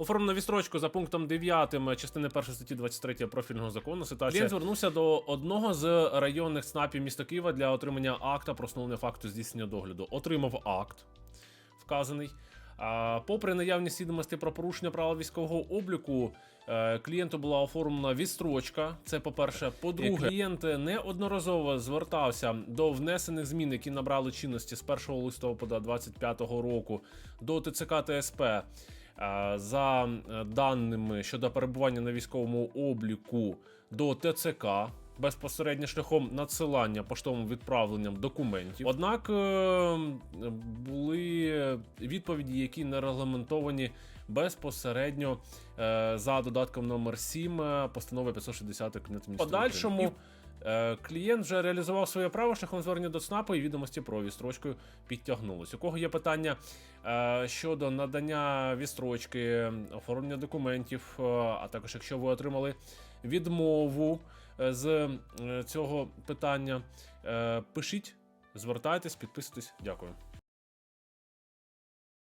Оформлено відстрочку за пунктом 9 частини 1 статті 23 профільного закону. Ситуація Клієнт звернувся до одного з районних ЦНАПів міста Києва для отримання акта про встановлення факту здійснення догляду. Отримав акт вказаний. А, попри наявність відомостей про порушення правил військового обліку, е, клієнту була оформлена відстрочка. Це по-перше. По-друге, клієнт неодноразово звертався до внесених змін, які набрали чинності з 1 листопада 2025 року до ТЦК ТСП. Е, За е, даними щодо перебування на військовому обліку до ТЦК безпосередньо шляхом надсилання поштовим відправленням документів. Однак е, були відповіді, які не регламентовані безпосередньо за додатком номер 7 е, постанови 560 Кабінету Міністрів Подальшому Клієнт вже реалізував своє право шляхом звернення до ЦНАПу і відомості про відстрочку підтягнулось. У кого є питання е, щодо надання відстрочки, оформлення документів, е, а також якщо ви отримали відмову е, з е, цього питання, е, пишіть, звертайтесь, підписуйтесь. Дякую.